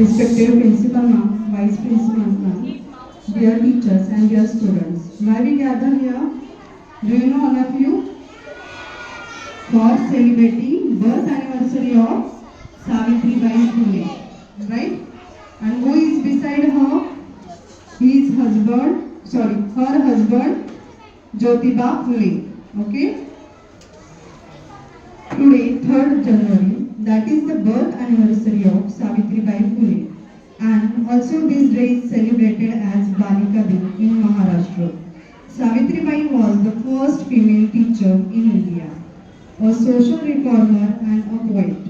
respected principal ma'am, vice principal ma'am, dear teachers and dear students. Why we gather here? Do you know all of you? For celebrating birth anniversary of Savitri Bai Phule, right? And who is beside her? His husband, sorry, her husband, Jyotiba Phule, okay? Today, 3rd January, that is the birth anniversary of Savitri Bai Phule. And also this day is celebrated as Balika Din in Maharashtra. Savitri Bai was the first female teacher in India, a social reformer and a poet.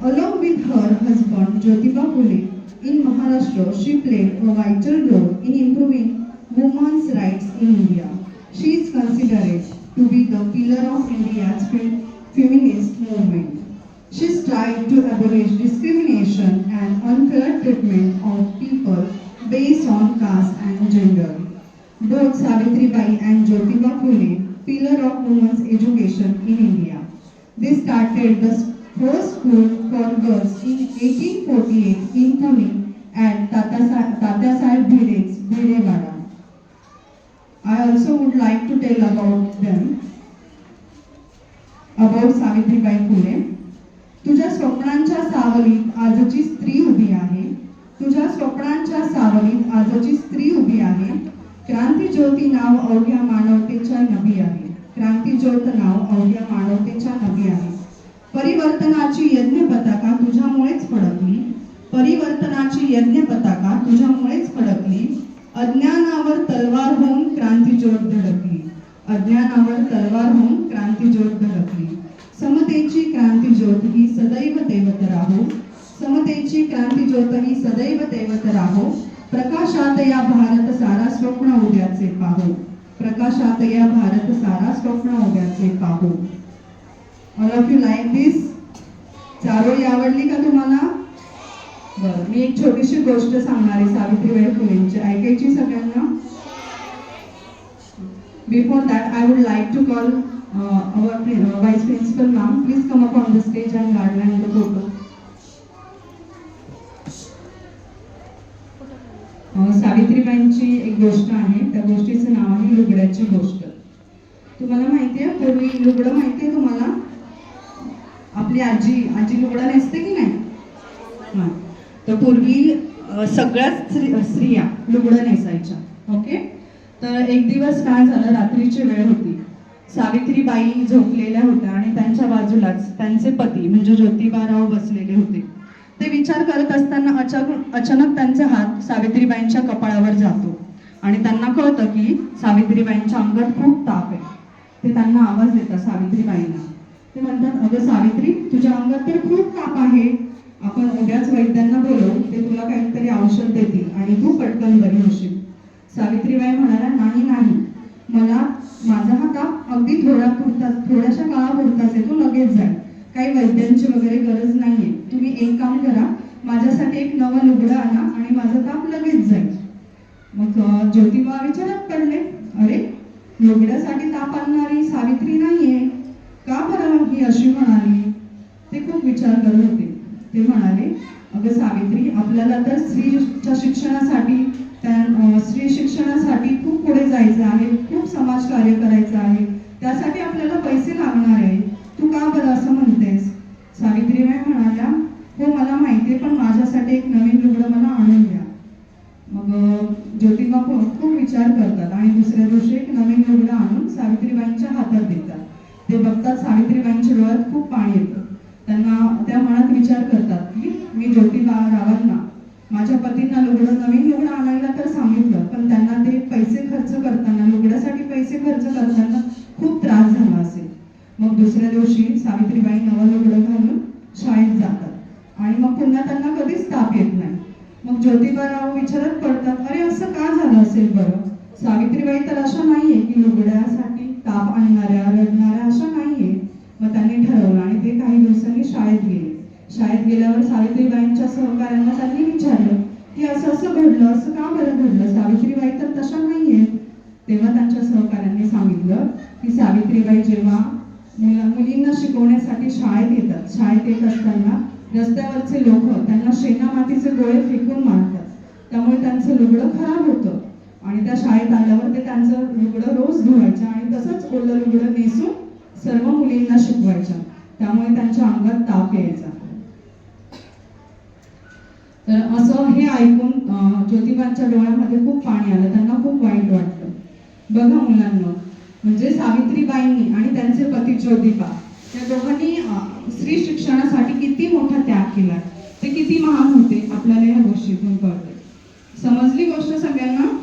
Along with her husband Jyotiba Phule, in Maharashtra, she played a vital role in improving women's rights in India. She is considered to be the pillar of India's fe- feminist movement. She's tried to abolish discrimination and unfair treatment of people based on caste and gender. Both Savitribai and Jyotiba Phule, pillar of women's education in India. They started the first school for girls in 1848 in Tamil at Tata Bhide's Bhidewada. I also would like to tell about them, about Savitribai Phule. तुझ्या स्वप्नांच्या सावलीत आजची स्त्री उभी आहे. तुझ्या स्वप्नांच्या सावलीत आजची स्त्री उभी आहे. क्रांती ज्योती नाव अवघ्या मानवतेच्या नवी आहे. क्रांती ज्योत नाव अवघ्या मानवतेच्या नवी आहे. परिवर्तनाची यज्ञ पताका तुझ्यामुळेच फडकली. परिवर्तनाची यज्ञ पताका तुझ्यामुळेच फडकली. अज्ञानावर तलवार होऊन क्रांती ज्योत धडकली. अज्ञानावर तलवार होऊन क्रांती ज्योत धडकली क्रांती ज्योत ही सदैव तेवत राहो. समतेची क्रांती ज्योत ही सदैव तेवत राहो. प्रकाशात या भारत सारा स्वप्न उद्याचे पाहो. प्रकाशात या भारत सारा स्वप्न उद्याचे पाहो. All of you like this चारोळी आवडली का तुम्हाला? बरं मी एक छोटीशी गोष्ट सांगणार आहे सावित्रीबाई फुलेंची. ऐकायची सगळ्यांना? Before that I would like to call our vice principal ma'am please come up on the stage and garland the photo. सावित्रीबाईंची एक गोष्ट आहे त्या गोष्टीचं नाव आहे लुगड्याची गोष्ट. तुम्हाला माहिती आहे पूर्वी लुगडं माहिती आहे तुम्हाला? आपली आजी आजी लुगडं नेसते की नाही? तर पूर्वी सगळ्याच स्त्रिया लुगडं नेसायच्या ओके? तर एक दिवस काय झालं रात्रीची वेळ होती. सावित्रीबाई झोपलेल्या होत्या आणि त्यांच्या बाजूलाच त्यांचे पती म्हणजे ज्योतिबाराव बसलेले होते. ते विचार करत असताना अचानक अचानक त्यांचा हात सावित्रीबाईंच्या कपाळावर जातो. आणि त्यांना कळतं की सावित्रीबाईंच्या अंगात खूप ताप आहे. ते त्यांना आवाज देतात सावित्रीबाईंना. ते म्हणतात अगं सावित्री तुझ्या अंगात तर खूप ताप आहे. आपण उद्याच वैद्यांना बोलवू ते तुला काहीतरी औषध देतील आणि तू पटकन बरी होशील. सावित्रीबाई म्हणाल्या नाही नाही. मला माझा हा काम अगदी थोडा पुरता थोड्याशा काळापुरताच आहे तो लगेच जाईल. काही वैद्यांची वगैरे गरज नाहीये. तुम्ही एक काम करा माझ्यासाठी एक नवा लुगडा आणा आणि माझा ताप लगेच जाईल. मग ज्योतिबा विचारात पडले. अरे लुगड्यासाठी ताप आणणारी सावित्री नाहीये. का बरं ही अशी म्हणाली? ते खूप विचार करत होते. ते म्हणाले अगं सावित्री आपल्याला तर स्त्रीच्या शिक्षणासाठी त्या स्त्री शिक्षणासाठी खूप पुढे जायचं आहे. खूप समाज कार्य करायचं आहे. त्यासाठी आपल्याला पैसे लागणार आहे. तू का बरं असं म्हणतेस? सावित्रीबाई म्हणाल्या हो मला माहिती आहे पण माझ्यासाठी एक नवीन लुगडं मला आणून द्या. मग ज्योतिबा खूप खूप विचार करतात आणि दुसऱ्या दिवशी एक नवीन लुगडं आणून सावित्रीबाईंच्या हातात देतात. ते बघतात सावित्रीबाईंच्या डोळ्यात खूप पाणी येतं. त्यांना त्या मनात विचार करतात की मी ज्योतिबा रावांना माझ्या पतींना लुगडं नवीन लुगडं आणायला तर सांगितलं पण त्यांना ते पैसे खर्च करताना लुगड्यासाठी पैसे खर्च करताना खूप त्रास झाला असेल मग दुसऱ्या दिवशी सावित्रीबाई नवं लुगडं घालून शाळेत जातात. आणि मग पुन्हा त्यांना कधीच ताप येत नाही. मग ज्योतिबाराव विचारत पडतात अरे असं का झालं असेल बरं? सावित्रीबाई तर अशा नाहीये की लुगड्यासाठी ताप आणणाऱ्या रडणाऱ्या अशा नाहीये. मग त्यांनी ठरवलं आणि ते काही दिवसांनी शाळेत गेले. शाळेत गेल्यावर सावित्रीबाईंच्या सहकाऱ्यांना त्यांनी विचारलं की असं असं घडलं असं का बरं घडलं सावित्रीबाई तर तशा नाहीये तेव्हा त्यांच्या सहकाऱ्यांनी सांगितलं की सावित्रीबाई जेव्हा मुला मुलींना शिकवण्यासाठी शाळेत येतात. शाळेत येत असताना रस्त्यावरचे लोक त्यांना शेणा मातीचे गोळे फेकून मारतात. त्यामुळे त्यांचं लुगडं खराब होतं. आणि त्या शाळेत आल्यावर ते त्यांचं लुगडं रोज धुवायचं आणि तसंच ओलं लुगडं नेसून सर्व मुलींना शिकवायच्या. त्यामुळे त्यांच्या अंगात ताप यायचा. तर असं हे ऐकून ज्योतिबांच्या डोळ्यामध्ये खूप पाणी आलं. त्यांना खूप वाईट वाटलं. बघा मुलांना म्हणजे सावित्रीबाईंनी आणि त्यांचे पती ज्योतिबा त्या दोघांनी स्त्री शिक्षणासाठी किती मोठा त्याग केला. ते किती महान होते आपल्याला या गोष्टीतून कळते. समजली गोष्ट सगळ्यांना?